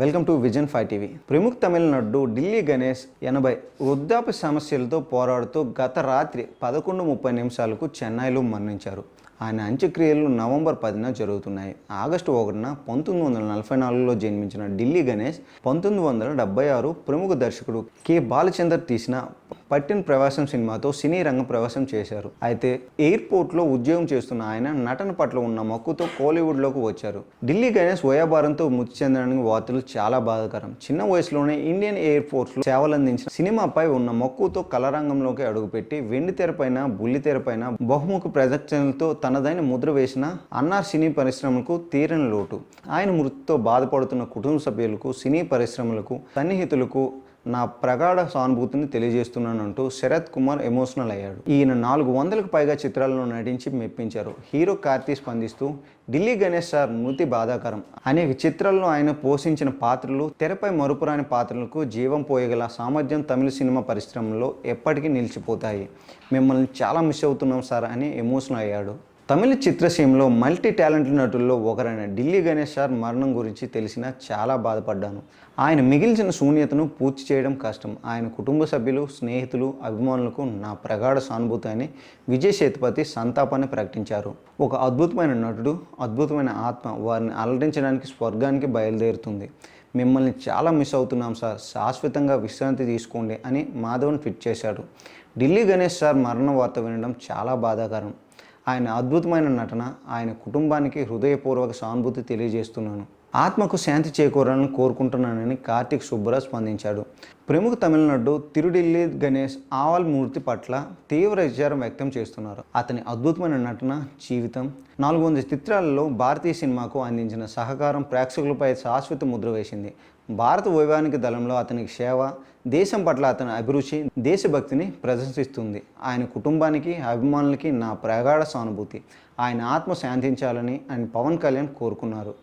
Welcome to vision five TV. ప్రముఖ తమిళనాడు ఢిల్లీ గణేష్ ఎనభై వృద్ధాప్య సమస్యలతో పోరాడుతూ గత రాత్రి పదకొండు ముప్పై నిమిషాలకు చెన్నైలో మరణించారు. ఆయన అంత్యక్రియలు నవంబర్ పదిన జరుగుతున్నాయి. ఆగస్టు ఒకటిన పంతొమ్మిది వందల నలభై నాలుగులో జన్మించిన ఢిల్లీ గణేష్ పంతొమ్మిది వందల డెబ్బై ఆరు ప్రముఖ దర్శకుడు కె. బాలచందర్ తీసిన పట్టిన ప్రవాసం సినిమాతో సినీ రంగ ప్రవేశం చేశారు. అయితే ఎయిర్పోర్ట్లో ఉద్యోగం చేస్తున్న ఆయన నటన పట్ల ఉన్న మక్కువతో కోలీవుడ్లోకి వచ్చారు. ఢిల్లీ గణేష్ వయాభారంతో మృతి చెందడానికి వార్తలు చాలా బాధాకరం. చిన్న వయసులోనే ఇండియన్ ఎయిర్ ఫోర్స్లో సేవలందించిన సినిమాపై ఉన్న మక్కువతో కళారంగంలోకి అడుగుపెట్టి వెండి తెరపైన బుల్లి తెరపైన బహుముఖ ప్రదర్శనలతో తనదైన ముద్ర వేసిన అన్నార్ సినీ పరిశ్రమకు తీరని లోటు. ఆయన మృతితో బాధపడుతున్న కుటుంబ సభ్యులకు సినీ పరిశ్రమలకు సన్నిహితులకు నా ప్రగాఢ సానుభూతిని తెలియజేస్తున్నానంటూ శరత్ కుమార్ ఎమోషనల్ అయ్యాడు. ఈయన నాలుగు వందలకు పైగా చిత్రాలను నటించి మెప్పించారు. హీరో కార్తీ స్పందిస్తూ ఢిల్లీ గణేష్ సార్ మృతి బాధాకరం. అనేక చిత్రాల్లో ఆయన పోషించిన పాత్రలు తెరపై మరుపురాని పాత్రలకు జీవం పోయగల సామర్థ్యం తమిళ సినిమా పరిశ్రమలో ఎప్పటికీ నిలిచిపోతాయి. మిమ్మల్ని చాలా మిస్ అవుతున్నాం సార్ అని ఎమోషనల్ అయ్యాడు. తమిళ చిత్రసీమలో మల్టీ టాలెంట్ నటుల్లో ఒకరైన ఢిల్లీ గణేష్ సార్ మరణం గురించి తెలిసిన చాలా బాధపడ్డాను. ఆయన మిగిల్చిన శూన్యతను పూర్తి చేయడం కష్టం. ఆయన కుటుంబ సభ్యులు స్నేహితులు అభిమానులకు నా ప్రగాఢ సానుభూతి అని విజయ్ సేతుపతి సంతాపాన్ని ప్రకటించారు. ఒక అద్భుతమైన నటుడు అద్భుతమైన ఆత్మ వారిని అలరించడానికి స్వర్గానికి బయలుదేరుతుంది. మిమ్మల్ని చాలా మిస్ అవుతున్నాం సార్. శాశ్వతంగా విశ్రాంతి తీసుకోండి అని మాధవన్ ట్వీట్ చేశాడు. ఢిల్లీ గణేష్ సార్ మరణ వార్త వినడం చాలా బాధాకరం. ఆయన అద్భుతమైన నటన ఆయన కుటుంబానికి హృదయపూర్వక సానుభూతి తెలియజేస్తున్నాను. ఆత్మకు శాంతి చేకూరాలని కోరుకుంటున్నానని కార్తిక్ సుబ్బరాజ్ స్పందించాడు. ప్రముఖ తమిళనాడు తిరుడిల్లి గణేష్ ఆవల్ మూర్తి పట్ల తీవ్ర విచారం వ్యక్తం చేస్తున్నారు. అతని అద్భుతమైన నటన జీవితం నాలుగు వందల చిత్రాలలో భారతీయ సినిమాకు అందించిన సహకారం ప్రేక్షకులపై శాశ్వత ముద్ర వేసింది. భారత వైవానిక దళంలో అతనికి సేవ దేశం పట్ల అతని అభిరుచి దేశభక్తిని ప్రదర్శిస్తుంది ఆయన కుటుంబానికి అభిమానులకి నా ప్రగాఢ సానుభూతి. ఆయన ఆత్మ శాంతించాలని ఆయన పవన్ కళ్యాణ్ కోరుకున్నారు.